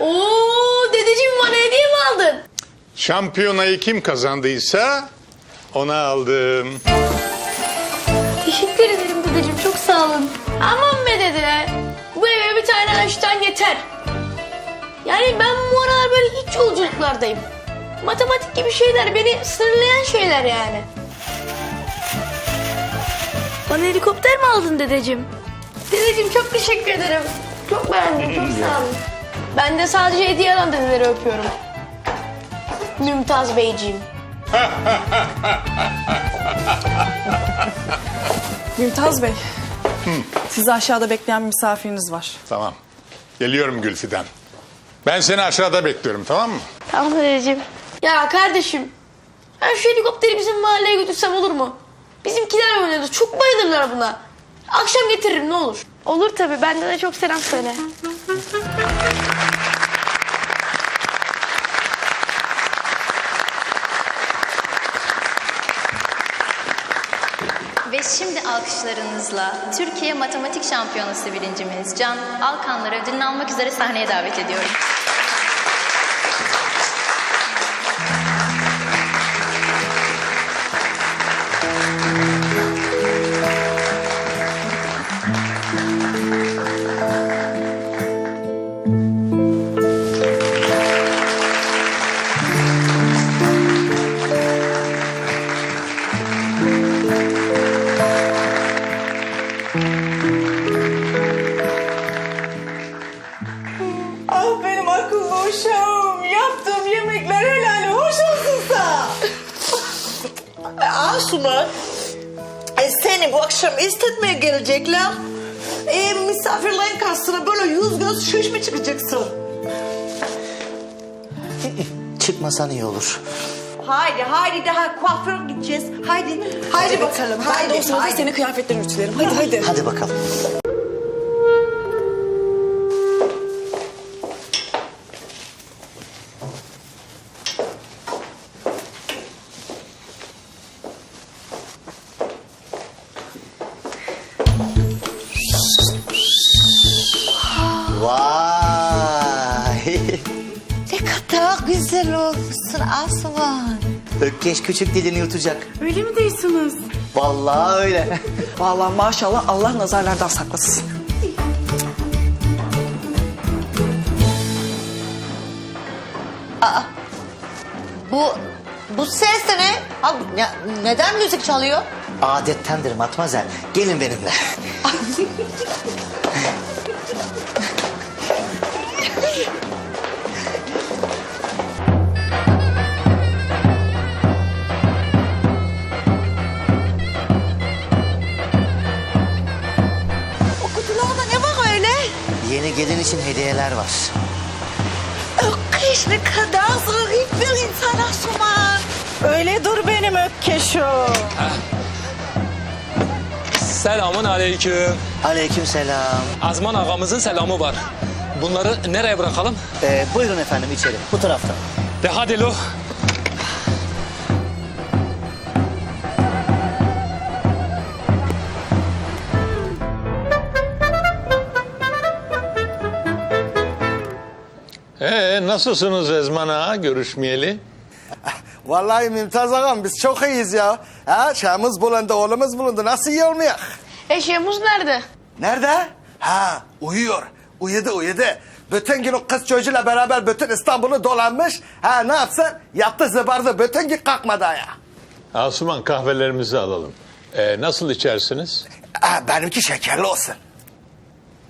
Oo dedeciğim bana hediye mi aldın? Şampiyonayı kim kazandıysa ona aldım. Teşekkür ederim dedeciğim çok sağ olun. Aman be dede. Bu eve bir tane Einstein yeter. Yani ben bu aralar böyle hiç yolculuklardayım. Matematik gibi şeyler beni sınırlayan şeyler yani. Bana helikopter mi aldın dedeciğim? Dedeciğim çok teşekkür ederim. Çok beğendim çok sağ olun. Ben de sadece hediye alan dedeleri öpüyorum. Mümtaz Beyciğim. Mümtaz Bey. Sizi aşağıda bekleyen bir misafiriniz var. Tamam. Geliyorum Gülfidan. Ben seni aşağıda bekliyorum tamam mı? Tamam dedeciğim. Ya kardeşim. Ben şu helikopteri bizim mahalleye götürsem olur mu? Bizimkiler oynadı. Çok bayılırlar buna. Akşam getiririm ne olur. Olur tabii. Benden de çok selam söyle. Ve şimdi alkışlarınızla Türkiye Matematik Şampiyonası birincimiz Can Alkanları ödülünü almak üzere sahneye davet ediyorum. E, seni bu akşam istetmeye gelecekler. E, misafirlerin karşısına böyle yüz göz şiş mi çıkacaksın? Çıkmasan iyi olur. Haydi, haydi daha kuaföre gideceğiz. Haydi, haydi bakalım. Ben de Haydi, o sırada haydi. senin kıyafetlerini ütülerim. Hadi hadi. Hadi bakalım. Ne kadar güzel olmuşsun Asuman. Ökkeş küçük dilini yutacak. Öyle mi değilsiniz? Vallahi öyle. Vallahi maşallah Allah nazarlardan saklasın. Bu, bu ses de ne? Ha, ne- neden müzik çalıyor? Adettendir matmazel. Gelin benimle. için hediyeler var. Ökkeş ne kadar zarif bir insan Asuman. Öyle dur benim ökkeşim. Selamun aleyküm. Aleyküm selam. Azman ağamızın selamı var. Bunları nereye bırakalım? Ee, buyurun efendim içeri. Bu taraftan. De hadi lo. Nasılsınız Ezman Ağa görüşmeyeli? Vallahi Mümtaz ağam biz çok iyiyiz ya. Ha, çağımız bulundu, oğlumuz bulundu. Nasıl iyi olmayak? Eşeğimiz nerede? Nerede? Ha, uyuyor. Uyudu, uyudu. Bütün gün o kız çocuğuyla beraber bütün İstanbul'u dolanmış. Ha, ne yapsın? Yattı zıbardı. Bütün gün kalkmadı ya. Asuman kahvelerimizi alalım. Ee, nasıl içersiniz? Ha, benimki şekerli olsun.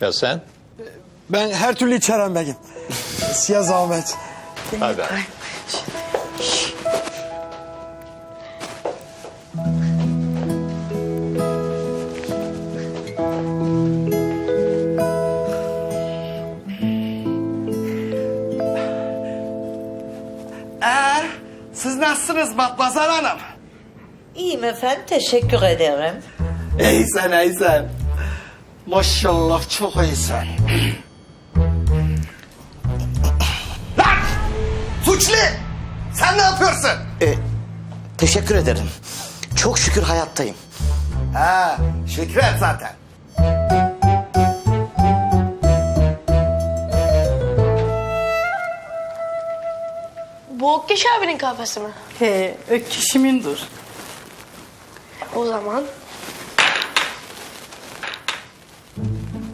Ya sen? Ben her türlü içerim begim. Siyah zahmet. Hadi. Ee, siz nasılsınız Matmazar Hanım? İyiyim efendim, teşekkür ederim. İyisin, iyisin. Maşallah çok iyisin. Suçlu! Sen ne yapıyorsun? Ee, teşekkür ederim. Çok şükür hayattayım. Ha, Şükret zaten. Bu Okkeş abinin kahvesi mi? He, ökkeşimindir. O zaman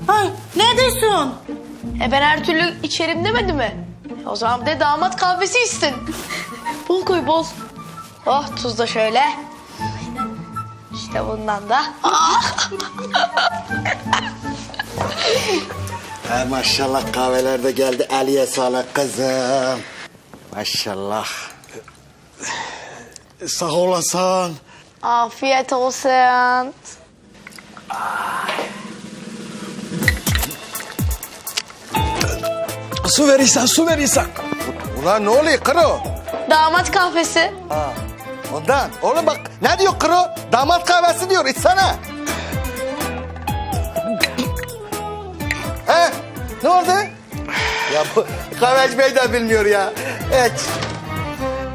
Ay, ne diyorsun? e ben her türlü içerim demedi mi? O zaman bir de damat kahvesi istin. bol koy bol. Oh tuz da şöyle. İşte bundan da. Ha, maşallah kahveler de geldi. Aliye sağlık kızım. Maşallah. Sağ olasın. Afiyet olsun. Su verirsen su verirsen. Ulan ne oluyor kro? Damat kahvesi. Ondan. Oğlum bak ne diyor kro? Damat kahvesi diyor içsene. He? Ne oldu? Ya bu kahveci bey de bilmiyor ya. Evet.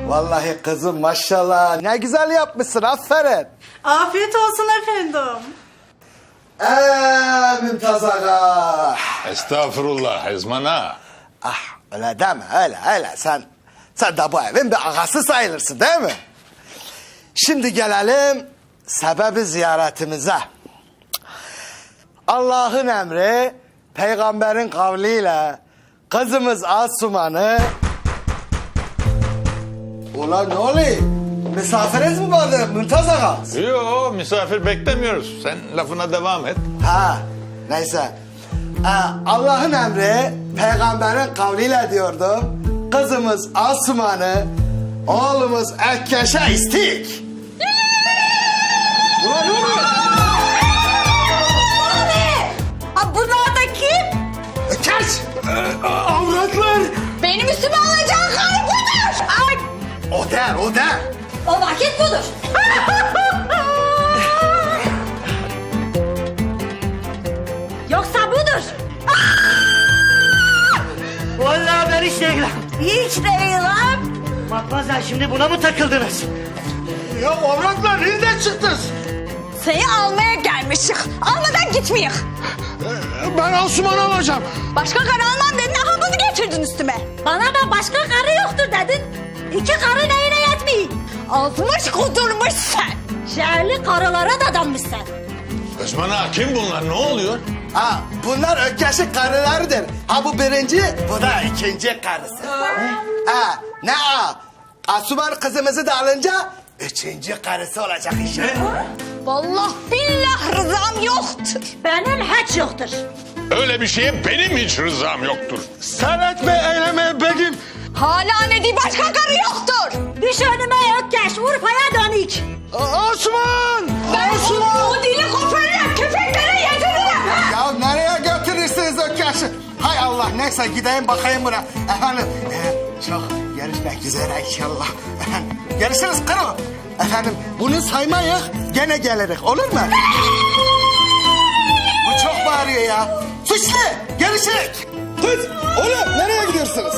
Vallahi kızım maşallah. Ne güzel yapmışsın aferin. Afiyet olsun efendim. Eee Mümtaz Ağa. Estağfurullah Ezman ağa. Ah öyle deme öyle öyle sen sen de bu evin bir ağası sayılırsın değil mi? Şimdi gelelim sebebi ziyaretimize. Allah'ın emri peygamberin kavliyle kızımız Asuman'ı Ulan ne oluyor? Misafiriz mi vardı Mümtaz Ağa? Yo misafir beklemiyoruz. Sen lafına devam et. Ha neyse. Ee, Allah'ın emri peygamberin kavliyle diyordum. Kızımız Asuman'ı oğlumuz Ekkeş'e istik. Ulan ne oluyor? Ha, bunlar da kim? Ekkeş! Avratlar. Benim üstüme alacağın kay budur. Ay, O der o der. o vakit budur. Hiç değilim. Hiç değil lan. Matmazel şimdi buna mı takıldınız? Ya avratlar nereden çıktınız? Seni almaya gelmişik. Almadan gitmeyik. Ben Asuman alacağım. Başka karı almam dedin, aha bunu getirdin üstüme. Bana da başka karı yoktur dedin. İki karı neyine yetmiyor? Azmış kudurmuş sen. Şehirli karılara da danmışsın. Ezman ağa kim bunlar ne oluyor? Ha bunlar Ökkeş'in karılarıdır. Ha bu birinci bu da ikinci karısı. Ha ne ha? Asuman kızımızı da alınca üçüncü karısı olacak işte. Vallahi billah rızam yoktur. Benim hiç yoktur. Öyle bir şeye benim hiç rızam yoktur. Sen etme eyleme begim. Hala ne diye başka karı yoktur. Düş önüme yok geç Urfa'ya dönük. Asuman. Ben o, Hay Allah neyse gideyim bakayım buna. Efendim e, çok görüşmek üzere inşallah. Efendim, görüşürüz kırım. Efendim bunu saymayız gene gelirik olur mu? Bu çok bağırıyor ya. Suçlu görüşürüz. Kız oğlum nereye gidiyorsunuz?